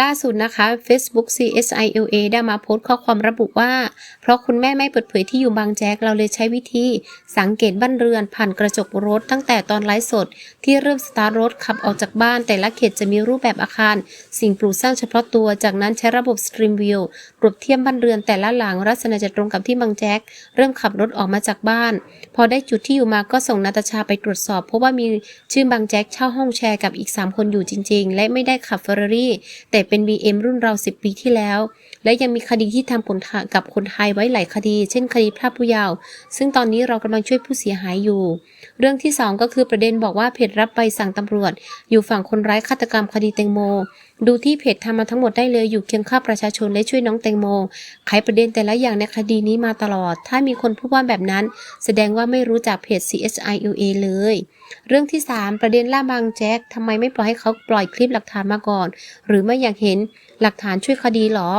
ล่าสุดนะคะ Facebook CSILA ได้มาโพสต์ข้อความระบุว่า เพราะคุณแม่ไม่เปิดเผยที่อยู่บางแจ๊กเราเลยใช้วิธี สังเกตบ้านเรือนผ่านกระจกรถตั้งแต่ตอนไลฟ์สด ที่เริ่มสตาร์ทรถขับออกจากบ้าน แต่ละเขตจะมีรูปแบบอาคาร สิ่งปลูกสร้างเฉพาะตัว จากนั้นใช้ระบบ Stream View เปรียบเทียบบ้านเรือนแต่ละหลังลักษณะจะตรงกับที่บางแจ๊กเริ่มขับรถออกมาจากบ้าน พอได้จุดที่อยู่มาก็ส่งนาตาชาไปตรวจสอบเพราะว่ามีชื่อบางแจ๊กเช่าห้องแชร์กับอีก 3 คนอยู่จริง ๆ และไม่ได้ขับเฟอร์รารี่แต่เป็น BM รุ่นเรา 10 ปีที่แล้ว และยังมีคดีที่ทำผลกับคนไทยไว้หลายคดี เช่นคดีพรากผู้เยาว์ซึ่งตอนนี้เรากำลังช่วยผู้เสียหายอยู่ เรื่องที่ 2 ก็คือประเด็นบอกว่าเพจรับใบสั่งตำรวจ อยู่ฝั่งคนร้ายฆาตกรรมคดีแตงโม ดูที่เพจทำมาทั้งหมดได้เลยอยู่เคียงข้างประชาชนและช่วยน้องแตงโมไขประเด็นแต่ละอย่างในคดีนี้มาตลอด ถ้ามีคนพูดว่าแบบนั้น แสดงว่าไม่รู้จักเพจ CSIUA เลย เรื่องที่ 3 ประเด็นล่าบางแจ็คทำไมไม่ปล่อยให้เขาปล่อยคลิปหลักฐานมาก่อน หรือไม่อยาากเห็นหลักฐานช่วยคดีหรอ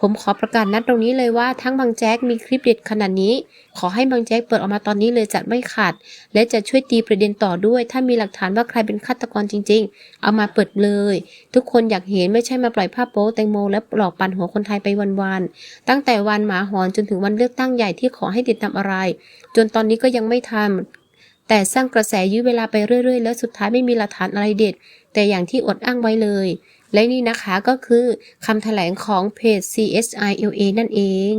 ผมขอประกาศนัดตรงนี้เลยว่าทั้งบางแจ็คมีคลิปเด็ดขนาดนี้ ขอให้บางแจ็คเปิดออกมาตอนนี้เลยจะไม่ขาด และจะช่วยตีประเด็นต่อด้วย ถ้ามีหลักฐานว่าใครเป็นฆาตกรจริง ๆ เอามาเปิดเลย ทุกคนอยากเห็นไม่ใช่มาปล่อยภาพโป๊แตงโม และหลอกปั่นหัวคนไทยไปวันๆตั้งแต่วันหมาหอนจนถึงวันเลือกตั้งใหญ่ที่ขอให้ติดตามอะไร จนตอนนี้ก็ยังไม่ทำแต่สร้างกระแสยื้อเวลาไปเรื่อยๆ แล้วสุดท้ายไม่มีหลักฐานอะไรเด็ด แต่อย่างที่อดอ้างไว้เลย และนี่นะคะก็คือคำแถลงของเพจ CSILA นั่นเอง